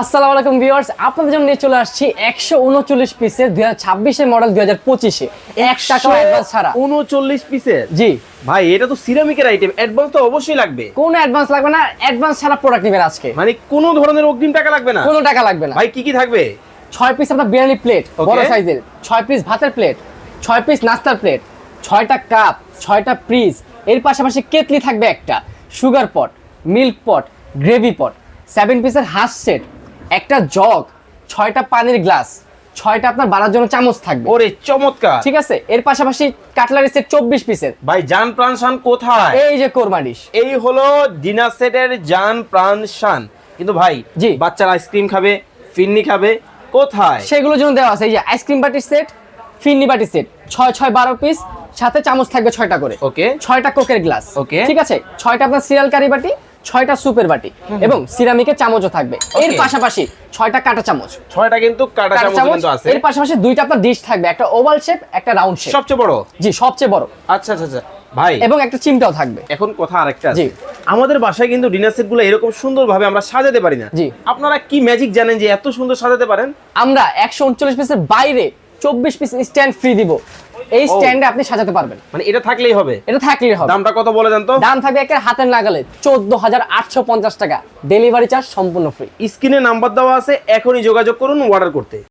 আসসালামু আলাইকুম ভিউয়ার্স আপনাদের জন্য নিয়ে চলে আসছি একশো উনচল্লিশ পিসের দুই হাজার মডেল দুই হাজার পঁচিশে। এক টাকা অ্যাডভান্স ছাড়া। উনচল্লিশ পিসের? জি। ভাই এটা তো সিরামিকের আইটেম অ্যাডভান্স তো অবশ্যই লাগবে। কোনো অ্যাডভান্স লাগবে না অ্যাডভান্স ছাড়া প্রোডাক্ট নেবেন আজকে। মানে কোনো ধরনের অগ্রিম টাকা লাগবে না? কোনো টাকা লাগবে না। ভাই কি কি থাকবে? ছয় পিস আপনার বিরিয়ানি প্লেট বড় সাইজের ছয় পিস ভাতের প্লেট ছয় পিস নাস্তার প্লেট ছয়টা কাপ ছয়টা ফ্রিজ এর পাশাপাশি কেতলি থাকবে একটা। Sugar pot milk pot gravy pot seven পিসের হাফ সেট একটা জগ ছয়টা পানির গ্লাস ছয়টা আপনার বাড়ার জন্য চামচ থাকবে। ওরে চমৎকার। ঠিক আছে? এর পাশাপাশি কাটলারি সেট চব্বিশ পিসের ভাই জান প্রাণ শান কোথায়? এই যে কোরমাডিশ এই হলো ডিনার সেটের জান প্রাণ শান। কিন্তু ভাই জি। বাচ্চারা আইসক্রিম খাবে ফিন্নি খাবে কোথায়? সেগুলোর জন্য দেওয়া আছে এই যে আইসক্রিম বাটির সেট ফিন্নি বাটির সেট ছয় ছয় বারো পিস সাথে চামচ থাকবে ছয়টা করে। ওকে ছয়টা কোকের গ্লাস। ওকে ঠিক আছে? ছয়টা আপনার সিরিয়াল কারি বাটি ছয়টা সুপের বাটি এবং সিরামিকের চামচও থাকবে। এর পাশাপাশি ছয়টা কাটা চামচ। ছয়টা কিন্তু কাটা চামচ আছে। এর পাশাপাশি দুইটা আপনার ডিশ থাকবে একটা ওভাল শেপ একটা রাউন্ড শেপ সবচেয়ে বড়? জি সবচেয়ে বড়। আচ্ছা আচ্ছা আচ্ছা। ভাই এবং একটা চিমটাও থাকবে। এখন কথা আরেকটা জি। আমাদের বাসায় কিন্তু ডিনার সেটগুলো এরকম সুন্দর ভাবে আমরা সাজাতে পারি না। জি। আপনারা কি ম্যাজিক জানেন যে এত সুন্দর সাজাতে পারেন? আমরা একশো উনচল্লিশ পিসের বাইরে চব্বিশ পিস স্ট্যান্ড ফ্রি দিব। এই স্ট্যান্ডে আপনি সাজাতে পারবেন। মানে এটা থাকলেই হবে? এটা থাকলেই হবে। দামটা কত বলে দেন তো দাম থাকবে একের হাতের নাগালে চোদ্দ হাজার আটশো পঞ্চাশ টাকা। ডেলিভারি চার্জ সম্পূর্ণ ফ্রি স্ক্রিনে নাম্বার দেওয়া আছে এখনই যোগাযোগ করুন অর্ডার করতে।